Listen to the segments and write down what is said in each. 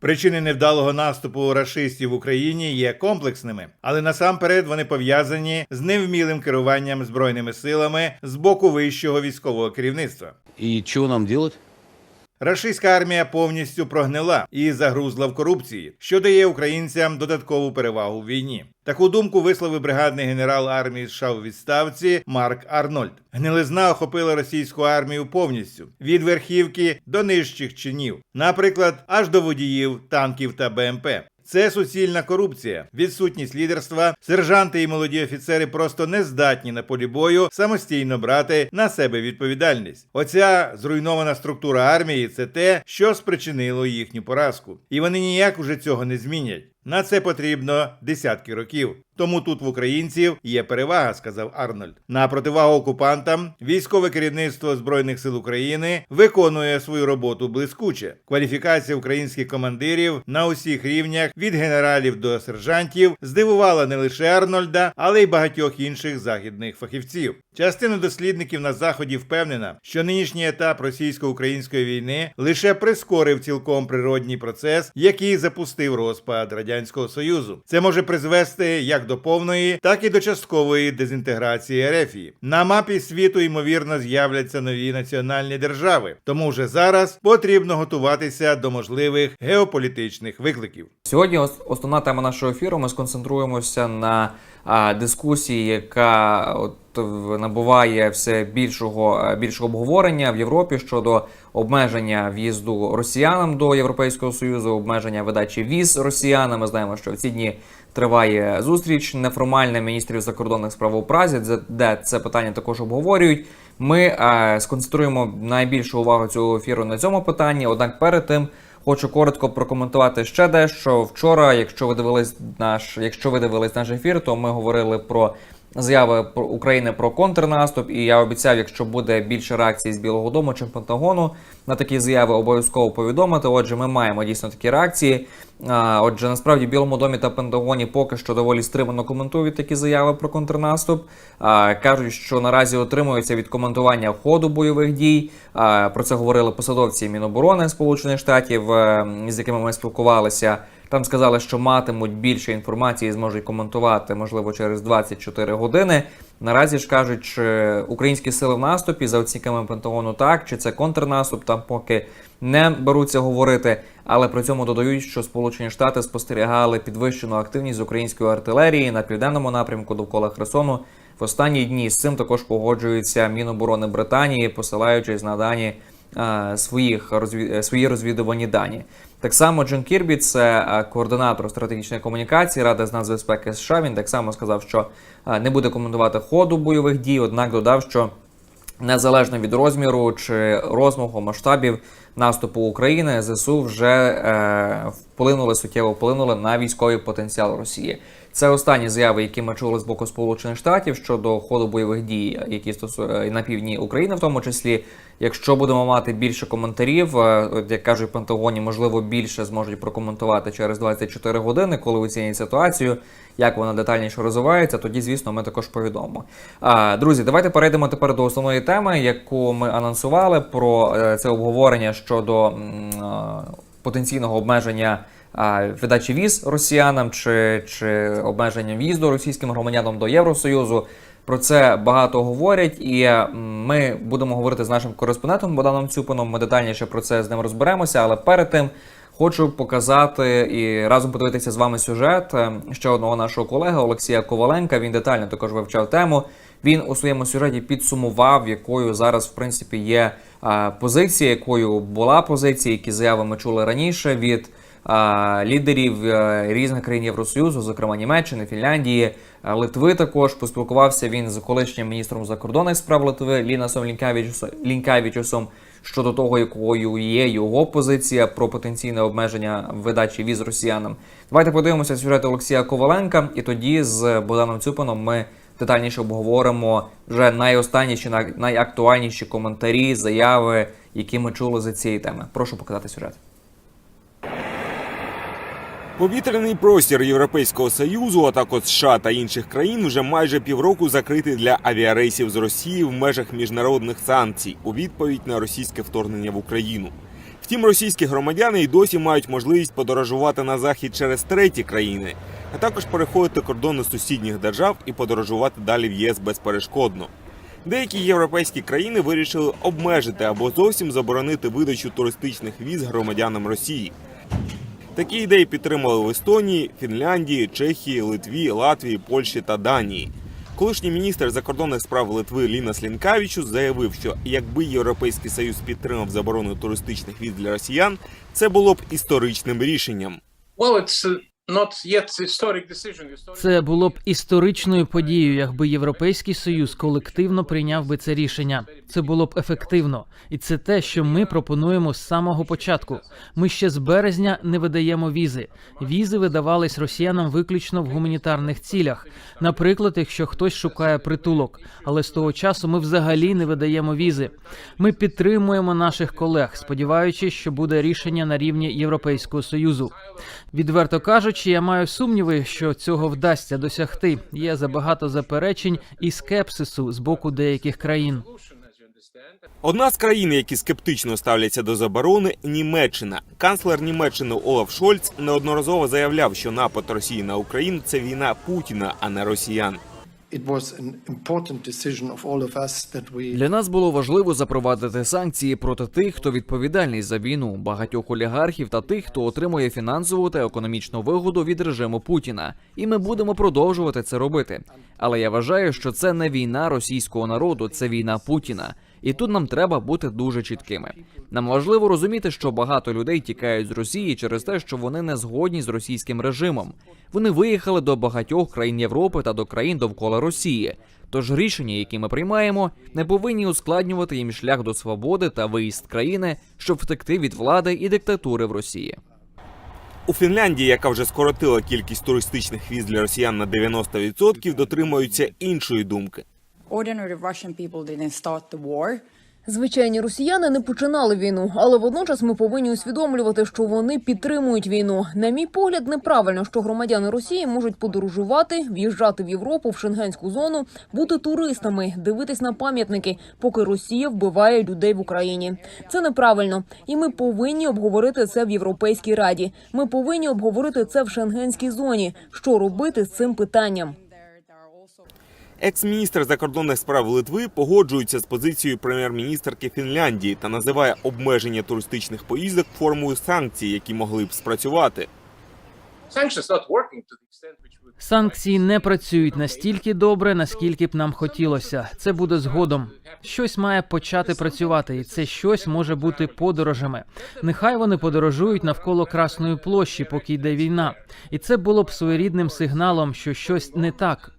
Причини невдалого наступу рашистів в Україні є комплексними, але насамперед вони пов'язані з невмілим керуванням збройними силами з боку вищого військового керівництва. І що нам делать? Рашистська армія повністю прогнила і загрузла в корупції, що дає українцям додаткову перевагу в війні. Таку думку висловив бригадний генерал армії США у відставці Марк Арнольд. Гнилизна охопила російську армію повністю від верхівки до нижчих чинів, наприклад, аж до водіїв, танків та БМП. Це суцільна корупція, відсутність лідерства. Сержанти і молоді офіцери просто не здатні на полі бою самостійно брати на себе відповідальність. Оця зруйнована структура армії це те, що спричинило їхню поразку, і вони ніяк уже цього не змінять. На це потрібно десятки років. Тому тут в українців є перевага, сказав Арнольд. На противагу окупантам військове керівництво збройних сил України виконує свою роботу блискуче. Кваліфікація українських командирів на усіх рівнях від генералів до сержантів здивувала не лише Арнольда, але й багатьох інших західних фахівців. Частина дослідників на заході впевнена, що нинішній етап російсько-української війни лише прискорив цілком природній процес, який запустив розпад радянського союзу. Це може призвести як до повної, так і до часткової дезінтеграції Ерефії. На мапі світу ймовірно з'являться нові національні держави, тому вже зараз потрібно готуватися до можливих геополітичних викликів. Сьогодні основна тема нашого ефіру. Ми сконцентруємося на дискусії, яка от набуває все більшого е, більшого обговорення в Європі щодо обмеження в'їзду росіянам до Європейського союзу, обмеження видачі віз росіянам. Ми знаємо, що в ці дні триває зустріч неформальна міністрів закордонних справ у Празі, де- це питання також обговорюють. Ми е, сконцентруємо найбільшу увагу цього ефіру на цьому питанні. Однак перед тим хочу коротко прокоментувати ще дещо. Вчора, якщо ви дивились наш, якщо ви дивились наш ефір, то ми говорили про заяви України про контрнаступ. І я обіцяв, якщо буде більше реакцій з Білого Дому чи Пентагону на такі заяви, обов'язково повідомити. Отже, ми маємо дійсно такі реакції. Отже, насправді в Білому домі та Пентагоні поки що доволі стримано коментують такі заяви про контрнаступ. Кажуть, що наразі отримуються від коментування ходу бойових дій. Про це говорили посадовці Міноборони Сполучених Штатів, е, з якими ми спілкувалися. Там сказали, що матимуть більше інформації, зможуть коментувати, можливо, через 24 години. Наразі ж кажуть, що українські сили в наступі за оцінками Пентагону так, чи це контрнаступ, там поки не беруться говорити. Але при цьому додають, що Сполучені Штати спостерігали підвищену активність української артилерії на південному напрямку довкола Херсону. В останні дні з цим також погоджується Міноборони Британії, посилаючись на дані е, своїх розві... е, свої розвідувані дані. Так само Джон Кірбі, це е, координатор стратегічної комунікації Ради з нацбезпеки США. Він так само сказав, що е, не буде коментувати ходу бойових дій, однак додав, що незалежно від розміру чи розмаху масштабів наступу України, ЗСУ вже е, вплинули суттєво вплинули на військовий потенціал Росії. Це останні заяви, які ми чули з боку Сполучених Штатів щодо ходу бойових дій, які стосуються на півдні України, в тому числі. Якщо будемо мати більше коментарів, е, як кажуть в Пентагоні, можливо, більше зможуть прокоментувати через 24 години, коли оцінять ситуацію, як вона детальніше розвивається, тоді, звісно, ми також повідомимо. Друзі, давайте перейдемо тепер до основної теми, яку ми анонсували про е, це обговорення щодо е, потенційного обмеження. Видачі віз росіянам чи, чи обмеження в'їзду російським громадянам до Євросоюзу. Про це багато говорять, і ми будемо говорити з нашим кореспондентом Богданом Цюпином. Ми детальніше про це з ним розберемося. Але перед тим хочу показати і разом подивитися з вами сюжет е, ще одного нашого колеги Олексія Коваленка. Він детально також вивчав тему. Він у своєму сюжеті підсумував, якою зараз в принципі є позиція, якою була позиція, які заяви ми чули раніше від лідерів е, різних країн Євросоюзу, зокрема Німеччини, Фінляндії, е, Литви. Також поспілкувався він з колишнім міністром закордонних справ Литви Лінасом Лінкавічусом, щодо того, якою є його позиція про потенційне обмеження видачі віз росіянам. Давайте подивимося сюжет Олексія Коваленка, і тоді з Богданом Цюпином ми детальніше обговоримо вже найостанніші, най- найактуальніші коментарі, заяви, які ми чули за цієї теми. Прошу показати сюжет. Повітряний простір Європейського союзу, а також США та інших країн, вже майже півроку закритий для авіарейсів з Росії в межах міжнародних санкцій у відповідь на російське вторгнення в Україну. Втім, російські громадяни й досі мають можливість подорожувати на захід через треті країни, а також переходити кордони сусідніх держав і подорожувати далі в ЄС безперешкодно. Деякі європейські країни вирішили обмежити або зовсім заборонити видачу туристичних віз громадянам Росії. Такі ідеї підтримали в Естонії, Фінляндії, Чехії, Литві, Латвії, Польщі та Данії. Колишній міністр закордонних справ Литви Лінас Лінкавічус заявив, що якби Європейський Союз підтримав заборону туристичних віз для росіян, це було б історичним рішенням. Well, it's Це було б історичною подією, якби Європейський Союз колективно прийняв би це рішення. Це було б ефективно, і це те, що ми пропонуємо з самого початку. Ми ще з березня не видаємо візи. Візи видавались росіянам виключно в гуманітарних цілях. Наприклад, якщо хтось шукає притулок, але з того часу ми взагалі не видаємо візи. Ми підтримуємо наших колег, сподіваючись, що буде рішення на рівні Європейського союзу. Відверто кажучи, я маю сумніви, що цього вдасться досягти. Є забагато заперечень і скепсису з боку деяких країн. Одна з країн, які скептично ставляться до заборони, Німеччина. Канцлер Німеччини Олаф Шольц неодноразово заявляв, що напад Росії на Україну це війна Путіна, а не росіян. Для нас було важливо запровадити санкції проти тих, хто відповідальний за війну, багатьох олігархів та тих, хто отримує фінансову та економічну вигоду від режиму Путіна. І ми будемо продовжувати це робити. Але я вважаю, що це не війна російського народу, це війна Путіна. І тут нам треба бути дуже чіткими. Нам важливо розуміти, що багато людей тікають з Росії через те, що вони не згодні з російським режимом. Вони виїхали до багатьох країн Європи та до країн довкола Росії. Тож рішення, які ми приймаємо, не повинні ускладнювати їм шлях до свободи та виїзд країни, щоб втекти від влади і диктатури в Росії. У Фінляндії, яка вже скоротила кількість туристичних віз для росіян на 90%, дотримуються іншої думки. Ordinary Russian people didn't start the war. Звичайні росіяни не починали війну, але водночас ми повинні усвідомлювати, що вони підтримують війну. На мій погляд, неправильно, що громадяни Росії можуть подорожувати, в'їжджати в Європу в шенгенську зону, бути туристами, дивитись на пам'ятники, поки Росія вбиває людей в Україні. Це неправильно, і ми повинні обговорити це в Європейській раді. Ми повинні обговорити це в шенгенській зоні. Що робити з цим питанням? Екс-міністр закордонних справ Литви погоджується з позицією прем'єр-міністерки Фінляндії та називає обмеження туристичних поїздок формою санкцій, які могли б спрацювати. Санкції не працюють настільки добре, наскільки б нам хотілося. Це буде згодом. Щось має почати працювати, і це щось може бути подорожами. Нехай вони подорожують навколо Красної площі, поки йде війна, і це було б своєрідним сигналом, що щось не так.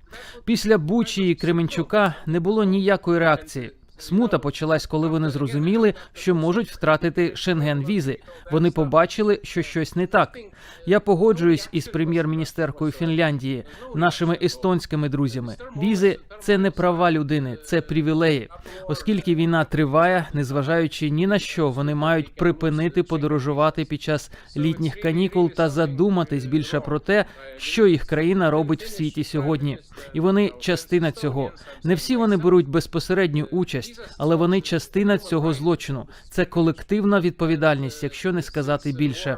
Після Бучі і Кременчука не було ніякої реакції. Смута почалась, коли вони зрозуміли, що можуть втратити шенген-візи. Вони побачили, що щось не так. Я погоджуюсь із прем'єр-міністеркою Фінляндії, нашими естонськими друзями. Візи це не права людини, це привілеї. Оскільки війна триває, незважаючи ні на що, вони мають припинити подорожувати під час літніх канікул та задуматись більше про те, що їх країна робить в світі сьогодні. І вони частина цього. Не всі вони беруть безпосередню участь, але вони частина цього злочину. Це колективна відповідальність, якщо не сказати більше.